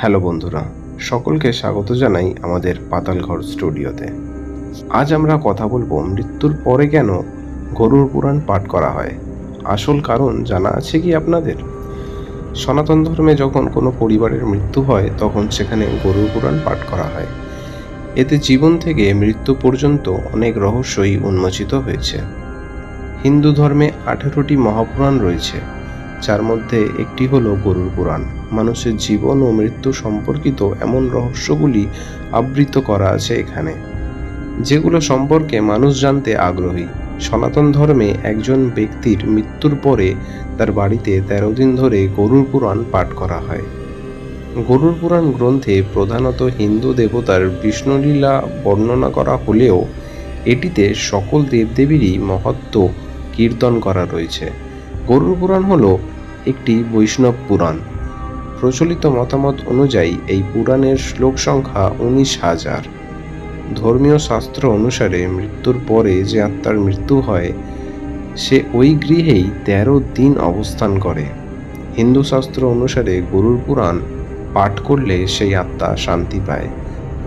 Hello বন্ধুরা, সকলকে স্বাগত জানাই আমাদের পাতালঘর স্টুডিওতে। আজ আমরা কথা বলব মৃত্যুর পরে কেন গরুর পুরাণ পাঠ করা হয়। আসল কারণ জানা আছে কি আপনাদের? সনাতন ধর্মে যখন কোনো পরিবারের মৃত্যু হয়, তখন সেখানে গরুর পুরাণ পাঠ করা হয়। এতে জীবন থেকে মৃত্যু পর্যন্ত অনেক রহস্যই উন্মোচিত হয়েছে। হিন্দু ধর্মে আঠেরোটি মহাপুরাণ রয়েছে। যার মধ্যে একটি হলো গরুর পুরাণ। মানুষের জীবন ও মৃত্যু সম্পর্কিত এমন রহস্যগুলি আবৃত করা আছে এখানে। যেগুলো সম্পর্কে মানুষ জানতে আগ্রহী। সনাতন ধর্মে একজন ব্যক্তির মৃত্যুর পরে তার বাড়িতে তেরো দিন ধরে গরুর পুরাণ পাঠ করা হয়। গরুর পুরাণ গ্রন্থে প্রধানত হিন্দু দেবতার বিষ্ণুলীলা বর্ণনা করা হলেও এটিতে সকল দেবদেবীরই মহত্ব কীর্তন করা রয়েছে। গরুর পুরাণ হলো একটি বৈষ্ণব পুরাণ। প্রচলিত মতামত অনুযায়ী এই পুরাণের শ্লোক সংখ্যা উনিশ হাজার। ধর্মীয় শাস্ত্র অনুসারে মৃত্যুর পরে যে আত্মার মৃত্যু হয়, সে ওই গৃহেই তেরো দিন অবস্থান করে। হিন্দু শাস্ত্র অনুসারে গরুর পুরাণ পাঠ করলে সেই আত্মা শান্তি পায়।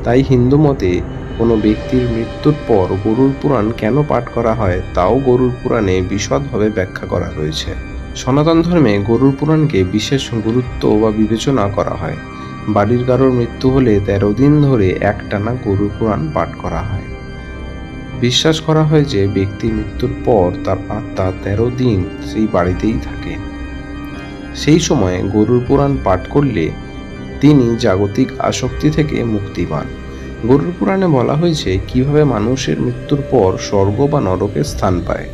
তাই হিন্দু মতে কোনো ব্যক্তির মৃত্যুর পর গরুর পুরাণ কেন পাঠ করা হয়, তাও গরুর পুরাণে বিশদভাবে ব্যাখ্যা করা রয়েছে। সনাতন ধর্মে গরুর পুরাণকে বিশেষ গুরুত্ব বা বিবেচনা করা হয়। বাড়ির কারোর মৃত্যু হলে তেরো দিন ধরে একটানা গরুর পুরাণ পাঠ করা হয়। বিশ্বাস করা হয় যে ব্যক্তি মৃত্যুর পর তার আত্মা তেরো দিন সেই বাড়িতেই থাকে। সেই সময়ে গরুর পুরাণ পাঠ করলে তিনি জাগতিক আসক্তি থেকে মুক্তি পান। গরুর পুরাণে বলা হয়েছে কীভাবে মানুষের মৃত্যুর পর স্বর্গ বা নরকে স্থান পায়।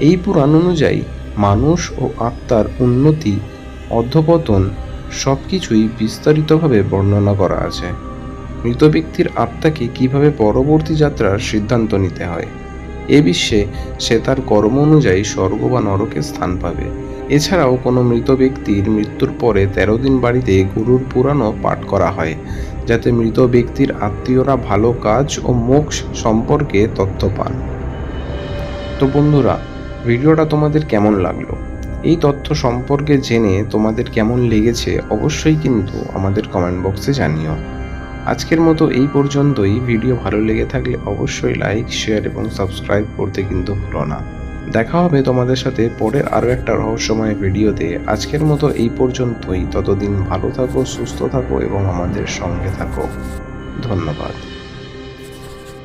এই পুরাণ অনুযায়ী মানুষ ও আত্মার উন্নতি, অধপতন সব কিছুই বিস্তারিতভাবে বর্ণনা করা আছে। মৃত ব্যক্তির আত্মাকে কীভাবে পরবর্তী যাত্রার সিদ্ধান্ত নিতে হয়? এ বিশ্বে সে তার কর্ম অনুযায়ী স্বর্গ বা নরকে স্থান পাবে। এছাড়াও কোনো মৃত ব্যক্তির মৃত্যুর পরে তেরো দিন বাড়িতে গুরুর পুরাণও পাঠ করা হয়, যাতে মৃত ব্যক্তির আত্মীয়রা ভালো কাজ ও মোক্ষ সম্পর্কে তথ্য পান। তো বন্ধুরা ভিডিওটা তোমাদের কেমন লাগল? এই তথ্য সম্পর্কে জেনে তোমাদের কেমন লেগেছে অবশ্যই কিন্তু আমাদের কমেন্ট বক্সে জানিও। আজকের মতো এই পর্যন্তই। ভিডিও ভালো লেগে থাকলে অবশ্যই লাইক শেয়ার এবং সাবস্ক্রাইব করতে কিন্তু ভুলো না। দেখা হবে তোমাদের সাথে পরের আরও একটা রহস্যময় ভিডিওতে। আজকের মতো এই পর্যন্তই। ততদিন ভালো থাকো, সুস্থ থাকো এবং আমাদের সঙ্গে থাকো। ধন্যবাদ।